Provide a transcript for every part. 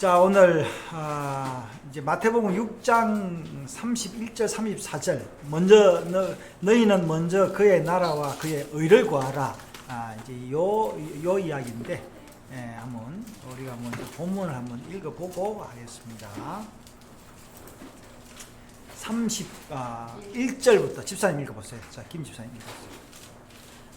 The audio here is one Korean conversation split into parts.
자 오늘 아, 이제 마태복음 6장 31절 34절. 먼저 너, 너희는 먼저 그의 나라와 그의 의를 구하라. 아, 이제 요, 요 이야기인데 예, 한번 우리가 먼저 본문을 한번 읽어보고 하겠습니다. 31절부터 집사님 읽어보세요. 자 김 집사님 읽어보세요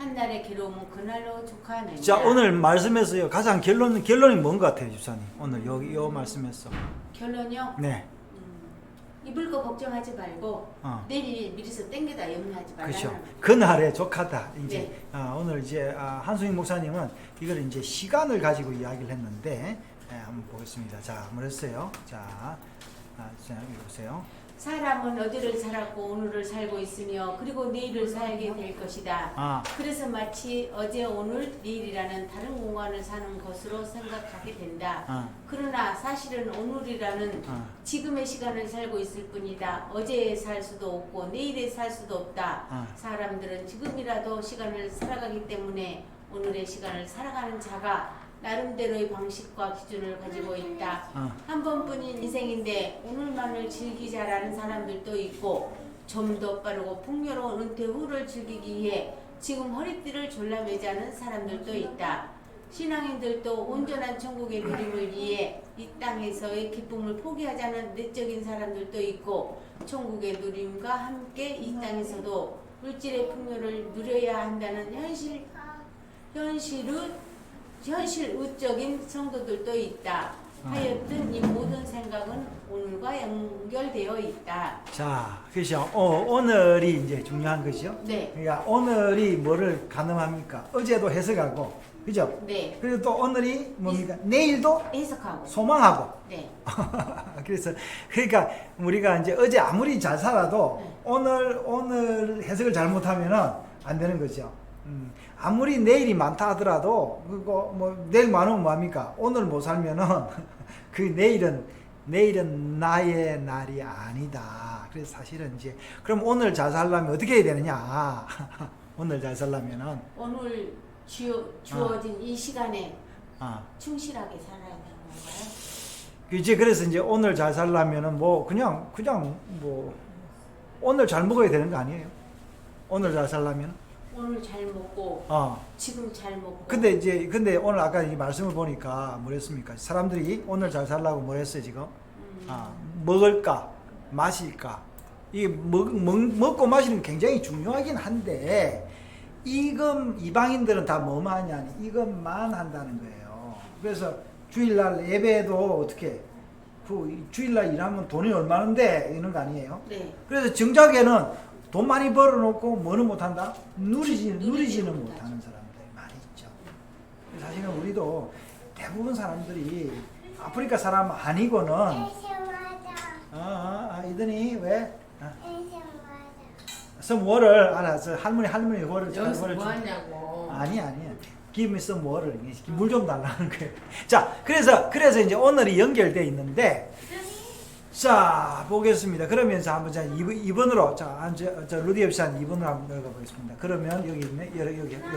한 날의 괴로움은 그날로 족하느니라 자 오늘 말씀에서요 가장 결론 결론이 뭔 것 같아요 집사님 오늘 여기 요 말씀에서 결론요 네 음, 입을 거 걱정하지 말고 어. 내일 미리서 땡겨다 염려하지 말라. 그렇죠. 그날에 족하다. 이제 네. 아, 오늘 이제 아, 한승희 목사님은 이걸 이제 시간을 가지고 이야기를 했는데 예, 한번 보겠습니다. 자, 뭐랬어요? 자, 아, 자 읽어보세요. 사람은 어제를 살았고 오늘을 살고 있으며 그리고 내일을 살게 될 것이다. 아, 그래서 마치 어제 오늘 내일이라는 다른 공간을 사는 것으로 생각하게 된다. 아, 그러나 사실은 오늘이라는 아, 지금의 시간을 살고 있을 뿐이다. 어제에 살 수도 없고 내일에 살 수도 없다. 아. 사람들은 지금이라도 시간을 살아가기 때문에 오늘의 시간을 살아가는 자가 나름대로의 방식과 기준을 가지고 있다. 아, 한 번뿐인 인생인데 오늘만을 즐기자라는 사람들도 있고 좀 더 빠르고 풍요로운 은퇴 후를 즐기기 위해 지금 허리띠를 졸라매자는 사람들도 있다. 신앙인들도 온전한 천국의 누림을 위해 이 땅에서의 기쁨을 포기하자는 내적인 사람들도 있고 천국의 누림과 함께 이 땅에서도 물질의 풍요를 누려야 한다는 현실 현실의 현실 우적인 성도들도 있다. 하여튼 이 모든 생각은 오늘과 연결되어 있다. 자, 그렇죠. 어, 오늘이 이제 중요한 것이죠. 네, 그러니까 오늘이 뭐를 가늠합니까? 어제도 해석하고, 그죠? 네, 그리고 또 오늘이 뭡니까? 내일도 해석하고. 소망하고. 네, 그래서 그러니까 우리가 이제 어제 아무리 잘 살아도 네. 오늘 오늘 해석을 잘못하면은 안 되는 거죠. 음, 아무리 내일이 많다 하더라도 그거 뭐 내일 많으면 뭐합니까? 오늘 못 살면은 그 내일은 내일은 나의 날이 아니다. 그래서 사실은 이제 그럼 오늘 잘 살려면 어떻게 해야 되느냐? 오늘 잘 살려면은 오늘 주어, 주어진 이 시간에 아 충실하게 살아야 되는 건가요? 이제 그래서 이제 오늘 잘 살려면은 뭐 그냥 그냥 뭐 오늘 잘 먹어야 되는 거 아니에요? 오늘 잘 살려면 오늘 잘 먹고 어 지금 잘 먹고. 근데 이제 근데 오늘 아까 이 말씀을 보니까 뭐랬습니까? 사람들이 오늘 잘 살라고 뭐랬어요 지금? 음, 아 먹을까 마실까 이게 먹, 먹, 먹고 마시는 게 굉장히 중요하긴 한데 이건 이방인들은 다 뭐만 하냐 이것만 한다는 거예요. 그래서 주일날 예배도 어떻게 그 주일날 일하면 돈이 얼마인데 이런 거 아니에요? 네, 그래서 정작에는 돈 많이 벌어놓고 뭐는 못한다? 누리지, 누리지는. 못하는 사람들이 많이 있죠. 사실은 우리도 대부분 사람들이 아프리카 사람 아니고는 아, 아, 아 이더니 왜? 아, some water 알아서 할머니 할머니 water 좀 여기서 water 뭐 좀- 하냐고. 아니 아니 give me some water 물좀 달라는 거예요. 자 그래서 그래서 이제 오늘이 연결돼 있는데 자 보겠습니다. 그러면서 한번 자 2번, 2번으로 자 앉아 저 루디 앱산 2번으로 한번 읽어 보겠습니다. 그러면 여기 있네 여기 여기 여기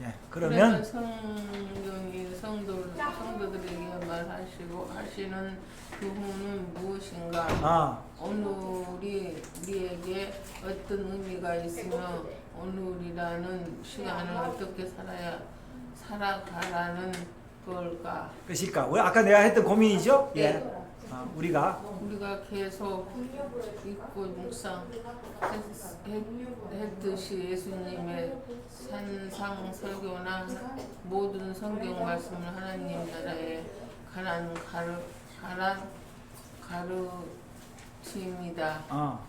예 그러면 성경이 성도 성도들에게 말하시고 하시는 교훈은 무엇인가? 아 오늘이 우리에게 어떤 의미가 있으며 오늘이라는 시간을 어떻게 살아야 살아가라는 걸까? 왜 아까 내가 했던 고민이죠? 예 네. 아, 우리가 우리가 계속 읽고 묵상 했듯이 예수님의 산상 설교나 모든 성경 말씀을 하나님 나라에 관한 가르 가라 가르침이다. 어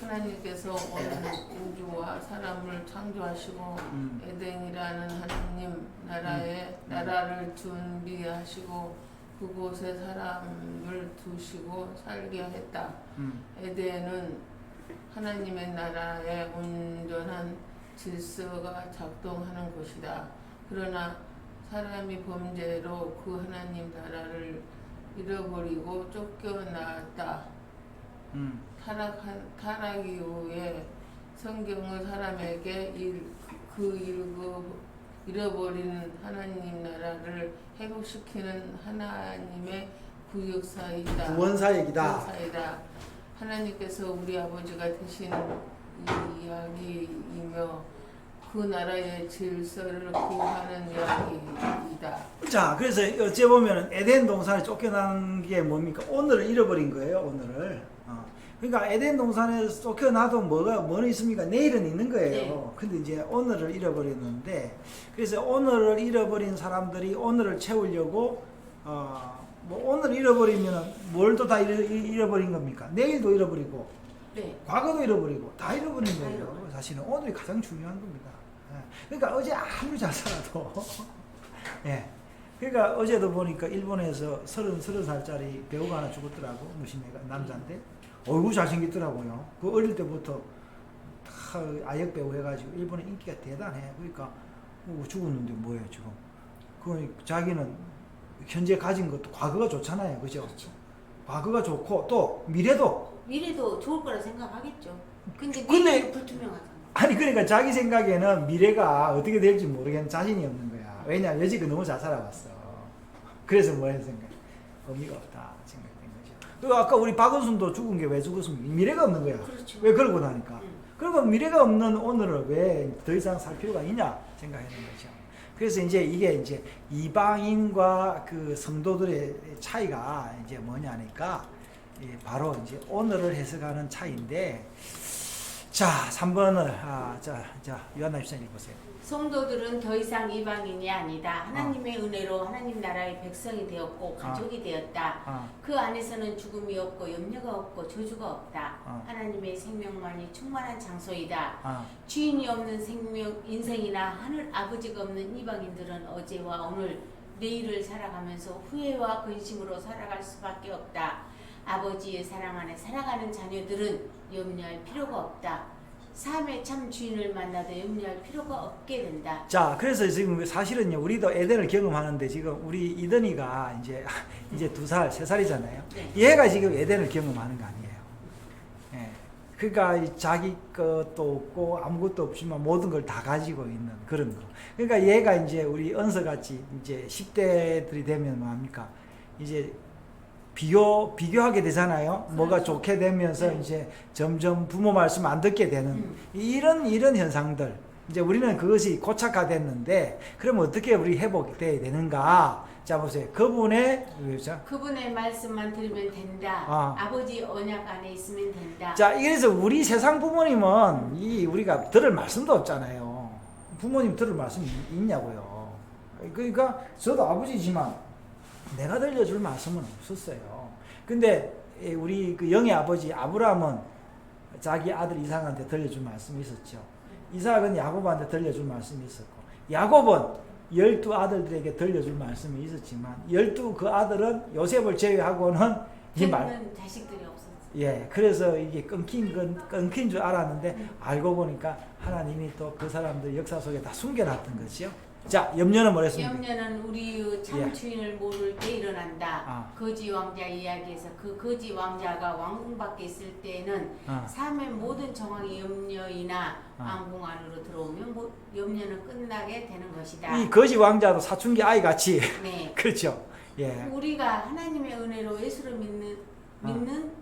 하나님께서 온 우주와 사람을 창조하시고 음. 에덴이라는 하나님 나라에 나라를 준비하시고 그곳에 사람을 두시고 살게 했다. 음. 에덴은 하나님의 나라의 온전한 질서가 작동하는 곳이다. 그러나 사람이 범죄로 그 하나님 나라를 잃어버리고 쫓겨났다. 음. 타락한 타락 이후에 성경은 사람에게 일, 그 잃고 잃어버린 하나님 나라를 회복시키는 하나님의 구역사이다. 구원사역이다. 구원사이다. 하나님께서 우리 아버지가 되신 이야기이며 그 나라의 질서를 구하는 이야기이다. 자, 그래서 어째 보면 에덴 동산에 쫓겨난 게 뭡니까? 오늘을 잃어버린 거예요. 오늘을. 어. 그러니까 에덴 동산에서 쫓겨나도 뭐가 뭐는 있습니까? 내일은 있는 거예요. 네. 근데 이제 오늘을 잃어버렸는데 그래서 오늘을 잃어버린 사람들이 오늘을 채우려고 어, 뭐 오늘 잃어버리면은 뭘또 다 잃어버린 겁니까? 내일도 잃어버리고 네. 과거도 잃어버리고 다 잃어버린 다 거예요. 사실은 오늘이 가장 중요한 겁니다. 예. 그러니까 어제 아무리 잘 살아도 예. 그러니까 어제도 보니까 일본에서 서른 서른 살짜리 배우가 하나 죽었더라고 무심해가 남자인데 얼굴 잘생겼더라고요. 그 어릴 때부터 다 아역 배우 해가지고 일본의 인기가 대단해. 그러니까 어, 죽었는데 뭐예요 지금? 그 자기는 현재 가진 것도 과거가 좋잖아요, 그죠? 그렇죠. 과거가 좋고 또 미래도 미래도 좋을 거라 생각하겠죠. 근데 근데- 미래도 불투명하잖아. 아니 그러니까 자기 생각에는 미래가 어떻게 될지 모르겠는 자신이 없는 거야. 왜냐 여지껏 너무 잘 살아왔어. 그래서 뭐라 생각? 의미가 없다 생각된 거죠. 그리고 아까 우리 박은순도 죽은 게 왜 죽었습니까? 미래가 없는 거야. 그렇죠. 왜 그러고 나니까. 음. 그리고 미래가 없는 오늘을 왜 더 이상 살 필요가 있냐 생각하는 거죠. 그래서 이제 이게 이제 이방인과 그 성도들의 차이가 이제 뭐냐니까 예, 바로 이제 오늘을 해석하는 차이인데 자 3번을 아, 자, 자 유한나 집사님 보세요. 성도들은 더 이상 이방인이 아니다. 하나님의 은혜로 하나님 나라의 백성이 되었고 가족이 되었다. 아, 그 안에서는 죽음이 없고 염려가 없고 저주가 없다. 어. 하나님의 생명만이 충만한 장소이다. 아, 주인이 없는 생명 인생이나 하늘 아버지가 없는 이방인들은 어제와 오늘 내일을 살아가면서 후회와 근심으로 살아갈 수밖에 없다. 아버지의 사랑 안에 살아가는 자녀들은 염려할 필요가 없다. 삶의 참 주인을 만나도 염려할 필요가 없게 된다. 자, 그래서 지금 사실은요, 우리도 에덴을 경험하는데 지금 우리 이든이가 이제 이제 두 살, 세 살이잖아요. 네. 얘가 지금 에덴을 경험하는 거 아니에요. 예. 그러니까 이 자기 것도 없고 아무것도 없지만 모든 걸 다 가지고 있는 그런 거. 그러니까 얘가 이제 우리 은서같이 이제 10대들이 되면 뭐합니까? 이제 비교, 비교하게 되잖아요. 뭐가 그렇죠. 좋게 되면서 네. 이제 점점 부모 말씀 안 듣게 되는 음. 이런, 이런 현상들. 이제 우리는 그것이 고착화됐는데, 그럼 어떻게 우리 회복돼야 되는가? 자, 보세요. 그분의, 그죠? 그분의 말씀만 들으면 된다. 아. 아버지 언약 안에 있으면 된다. 자, 그래서 우리 세상 부모님은 이 우리가 들을 말씀도 없잖아요. 부모님 들을 말씀이 있냐고요. 그러니까 저도 아버지지만 내가 들려줄 말씀은 없었어요. 근데 예, 우리 그 영의 아버지 아브라함은 자기 아들 이삭한테 들려줄 말씀이 있었죠. 이삭은 야곱한테 들려줄 말씀이 있었고 야곱은 열두 아들들에게 들려줄 말씀이 있었지만 열두 그 아들은 요셉을 제외하고는 이 말, 듣는 자식들이 없었어. 예, 그래서 이게 끊긴 건 끊긴 줄 알았는데 알고 보니까 하나님이 또 그 사람들 역사 속에 다 숨겨놨던 거지요. 자, 염려는 뭐랬습니까? 염려는 우리의 참 예. 주인을 모를 때 일어난다. 아. 거지 왕자 이야기에서 그 거지 왕자가 왕궁 밖에 있을 때는 아. 삶의 모든 정황이 염려이나 아. 왕궁 안으로 들어오면 뭐 염려는 끝나게 되는 것이다. 이 거지 왕자도 사춘기 아이 같이 네. 그렇죠. 예. 우리가 하나님의 은혜로 예수를 믿는 아. 믿는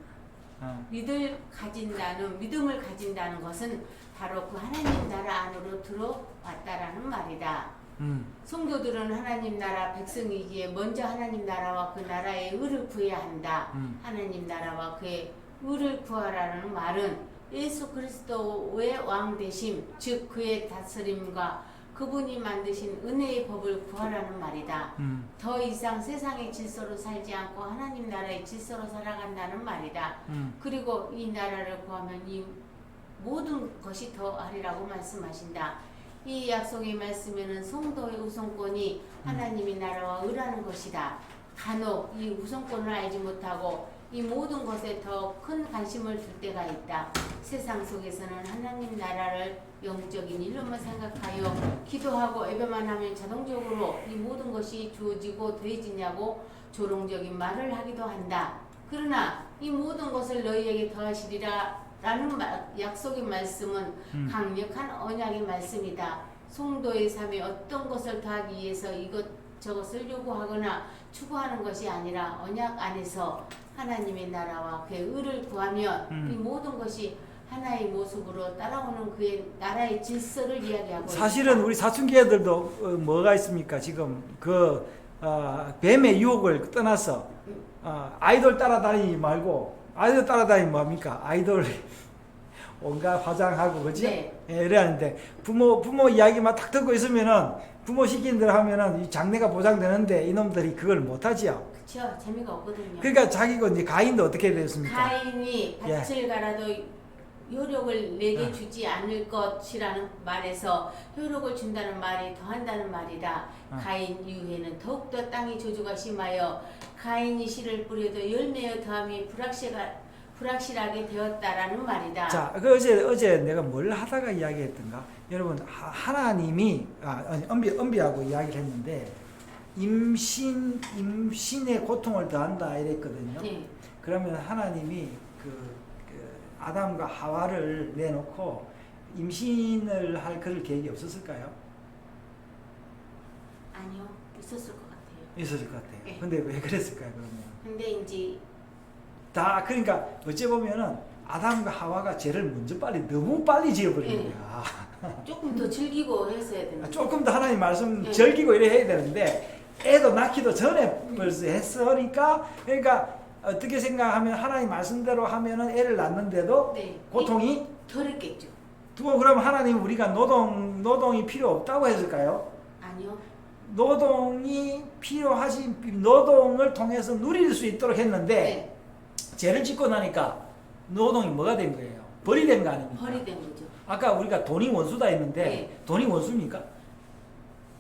어. 믿을 가진다는 믿음을 가진다는 것은 바로 그 하나님 나라 안으로 들어왔다라는 말이다. 음. 성도들은 하나님 나라 백성이기에 먼저 하나님 나라와 그 나라의 의를 구해야 한다. 음. 하나님 나라와 그의 의를 구하라는 말은 예수 그리스도의 왕 되심, 즉 그의 다스림과 그분이 만드신 은혜의 법을 구하라는 말이다. 음. 더 이상 세상의 질서로 살지 않고 하나님 나라의 질서로 살아간다는 말이다. 음. 그리고 이 나라를 구하면 이 모든 것이 더하리라고 말씀하신다. 이 약속의 말씀에는 성도의 우선권이 하나님의 나라와 의라는 것이다. 간혹 이 우선권을 알지 못하고 이 모든 것에 더 큰 관심을 둘 때가 있다. 세상 속에서는 하나님 나라를 영적인 일로만 생각하여 기도하고 예배만 하면 자동적으로 이 모든 것이 주어지고 더해지냐고 조롱적인 말을 하기도 한다. 그러나 이 모든 것을 너희에게 더하시리라 라는 마- 약속의 말씀은 음. 강력한 언약의 말씀이다. 성도의 삶에 어떤 것을 더하기 위해서 이것 저것을 요구하거나 추구하는 것이 아니라 언약 안에서 하나님의 나라와 그의 의를 구하면 음. 이 모든 것이 하나의 모습으로 따라오는 그의 나라의 질서를 이야기하고 사실은 있다. 우리 사춘기 애들도 어, 뭐가 있습니까? 지금 그 어, 뱀의 유혹을 떠나서 어, 아이돌 따라다니지 말고 아이돌 따라다니면 뭡니까? 아이돌 온갖 화장하고 그지? 네. 예, 이래하는데 부모 부모 이야기만 딱 듣고 있으면은 부모 시킨 대로 하면은 이 장래가 보장되는데 이놈들이 그걸 못하지요. 그렇죠. 재미가 없거든요. 그러니까 자기가 이제 가인도 어떻게 됐습니까? 가인이 예. 밭을 갈아도 효력을 내게 어. 주지 않을 것이라는 말에서 효력을 준다는 말이 더한다는 말이다. 어. 가인 이후에는 더욱더 땅의 저주가 심하여 가인이 씨를 뿌려도 열매의 더함이 불확실하, 불확실하게 되었다라는 말이다. 자, 그 어제 어제 내가 뭘 하다가 이야기했던가? 여러분 하- 하나님이 아, 아니 은비 은비하고 이야기를 했는데 임신 임신의 고통을 더한다 이랬거든요. 네. 그러면 하나님이 그, 그 아담과 하와를 내놓고 임신을 할 그럴 계획이 없었을까요? 아니요. 있었을 것 같아요. 있었을 것 같아요. 네. 근데 왜 그랬을까요? 그러면 근데 이제 다 그러니까 어찌 보면은 아담과 하와가 죄를 먼저 빨리 너무 빨리 지어버린 네. 거야. 조금 더 즐기고 했어야 되는데. 아, 조금 더 하나님 말씀 네. 즐기고 이래 해야 되는데 애도 낳기도 전에 벌써 했으니까 그러니까 어떻게 생각하면 하나님 말씀대로 하면은 애를 낳는데도 네. 고통이 덜했겠죠. 두고 그럼 하나님 우리가 노동 노동이 필요 없다고 했을까요? 아니요. 노동이 필요하지 노동을 통해서 누릴 수 있도록 했는데 네. 죄를 짓고 나니까 노동이 뭐가 된 거예요? 벌이 된 거 아닙니까? 벌이 된 거죠. 아까 우리가 돈이 원수다 했는데 네. 돈이 원수입니까?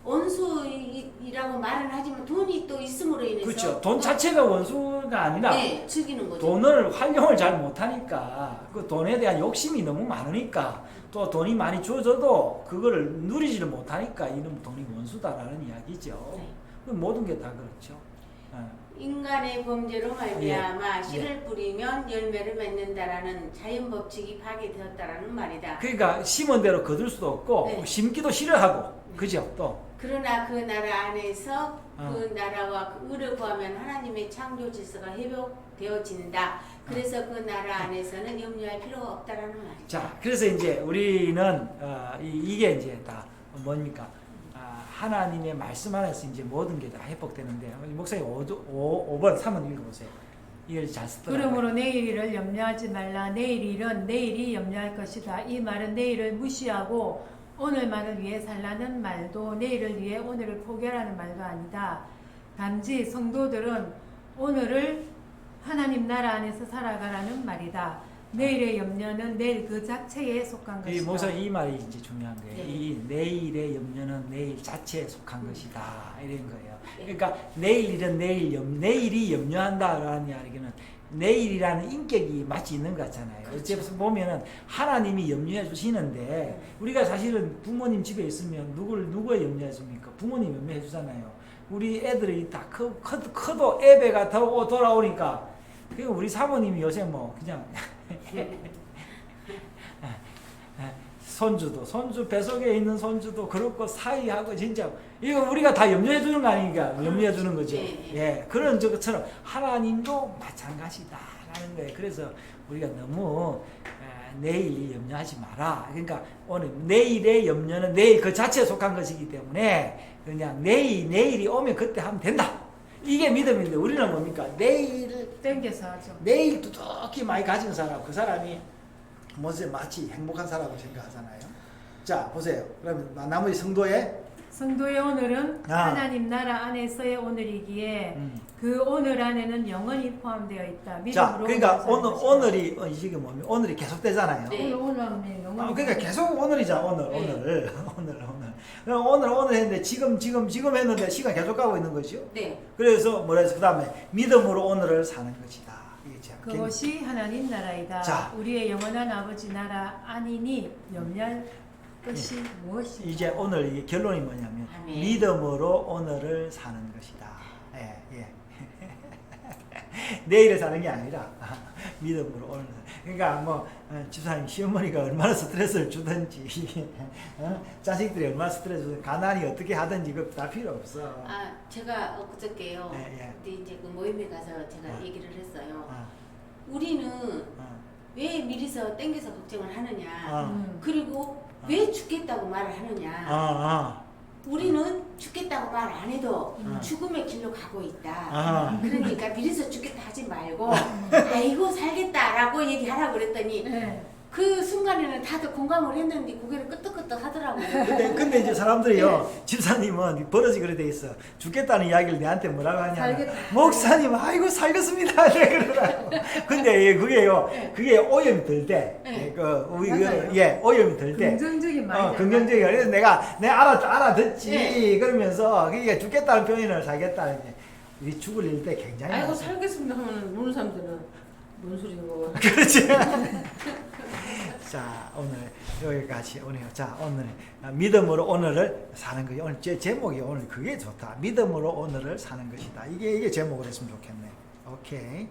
원수이라고 말은 하지만 돈이 또 있음으로 인해서 그렇죠. 돈 자체가 원수가 아니라 네, 즐기는 거죠. 돈을 활용을 잘 못하니까 그 돈에 대한 욕심이 너무 많으니까 또 돈이 많이 주어져도 그거를 누리지를 못하니까 이런 돈이 원수다라는 이야기죠. 네. 그 모든 게 다 그렇죠. 어. 인간의 범죄로 말미암아 예. 씨를 뿌리면 열매를 맺는다라는 자연 법칙이 파괴되었다라는 말이다. 그러니까 심은 대로 거둘 수도 없고 네. 심기도 싫어하고 그죠 또 그러나 그 나라 안에서 어. 그 나라와 그 의를 구하면 하나님의 창조 질서가 회복되어진다. 그래서 그 나라 안에서는 염려할 필요가 없다라는 말이죠. 자, 그래서 이제 우리는 어, 이, 게 이제 다 뭡니까? 아, 하나님의 말씀 안에서 이제 모든 게 다 회복되는데 목사님 5, 5, 5번 3번 읽어보세요. 이걸 잘 쓰더라고요. 그러므로 내일 일을 염려하지 말라. 내일 일은 내일이 염려할 것이다. 이 말은 내일을 무시하고 오늘만을 위해 살라는 말도 내일을 위해 오늘을 포기하라는 말도 아니다. 단지 성도들은 오늘을 하나님 나라 안에서 살아가라는 말이다. 내일의 염려는 내일 그 자체에 속한 이 것이다. 목사 이 말이 이제 중요한 거예요. 네. 이 내일의 염려는 내일 자체에 속한 것이다 이런 거예요. 네. 그러니까 내일은 내일 염 내일이 염려한다라는 이야기는 내일이라는 인격이 마치 있는 것 같잖아요. 그렇죠. 어째서 보면은 하나님이 염려해 주시는데 우리가 사실은 부모님 집에 있으면 누굴 누구에 염려해 줍니까? 부모님 염려해 주잖아요. 우리 애들이 다 커, 커, 커도 애배가 더 돌아오니까 그 우리 사모님이 요새 뭐 그냥 손주도 손주 뱃속에 있는 손주도 그렇고 사이하고 진짜 이거 우리가 다 염려해 주는 거 아닙니까? 염려해 주는 거죠. 네. 예, 그런 저것처럼 하나님도 마찬가지다라는 거예요. 그래서 우리가 너무 에, 내일 염려하지 마라. 그러니까 오늘 내일의 염려는 내일 그 자체에 속한 것이기 때문에 그냥 내일 내일이 오면 그때 하면 된다. 이게 믿음인데 우리는 뭡니까? 내일을 땡겨서 하죠. 내일 두둑히 많이 가진 사람, 그 사람이 뭐지 마치 행복한 사람으로 생각하잖아요. 자 보세요. 그러면 나- 나머지 성도의 성도의 오늘은 아. 하나님 나라 안에서의 오늘이기에 음. 그 오늘 안에는 영원히 포함되어 있다. 자, 그러니까 오늘. 오늘이 어, 이게 뭐면 오늘이 계속 되잖아요. 네. 오늘 오늘 영원히 아, 그러니까 계속 오늘이자 오늘 네. 오늘 오늘 오늘 그럼 오늘 오늘 했는데 지금 지금 지금 했는데 시간 계속 가고 있는 거죠. 네. 그래서 뭐라 해서 그다음에 믿음으로 오늘을 사는 것이다. 그것이 하나님 나라이다. 자. 우리의 영원한 아버지 나라 아니니 염려할 것이 무엇이다. 이제 오늘 이게 결론이 뭐냐면 아멘. 믿음으로 오늘을 사는 것이다. 예, 예. 내일을 사는 게 아니라 믿음으로 오늘. 그러니까 뭐 어, 집사님 시어머니가 얼마나 스트레스를 주든지 어? 자식들이 얼마나 스트레스 주든 가난이 어떻게 하든지 그거 다 필요 없어. 아 제가 엊그저께요. 예, 예. 근데 이제 그 모임에 가서 제가 어. 얘기를 했어요. 어, 우리는 어, 왜 미리서 땡겨서 걱정을 하느냐. 어, 음. 그리고 왜 죽겠다고 말을 하느냐. 어, 어. 우리는 죽겠다고 말 안 해도 음. 죽음의 길로 가고 있다. 아. 그러니까 미리서 죽겠다 하지 말고 아이고 살겠다라고 얘기하라고 그랬더니 네. 그 순간에는 다들 공감을 했는데 고개를 끄덕끄덕 하더라고요. 근데, 근데 이제 사람들이요, 집사님은 버릇이 그래 돼 있어. 죽겠다는 이야기를 내한테 뭐라고 하냐. 살겠다. 목사님, 아이고, 살겠습니다. 네, 그러더라고. 근데 예, 그게요, 그게 오염이 들 때, 네. 예, 그, 우리, 그, 맞아요. 예, 오염이 들 때. 긍정적인 말이 어, 긍정적인. 그래서 내가, 내가 알아, 알아듣지. 네. 그러면서, 그게 죽겠다는 표현을 살겠다는 게, 이 죽을 일때 굉장히. 아이고 많아요. 살겠습니다 하면 모르는 사람들은 뭔 소리인 거 그렇지. 자, 오늘 여기까지 오네요. 자, 오늘 믿음으로 오늘을 사는 거예요. 오늘 제 제목이 오늘 그게 좋다. 믿음으로 오늘을 사는 것이다. 이게 이게 제목으로 했으면 좋겠네. 오케이.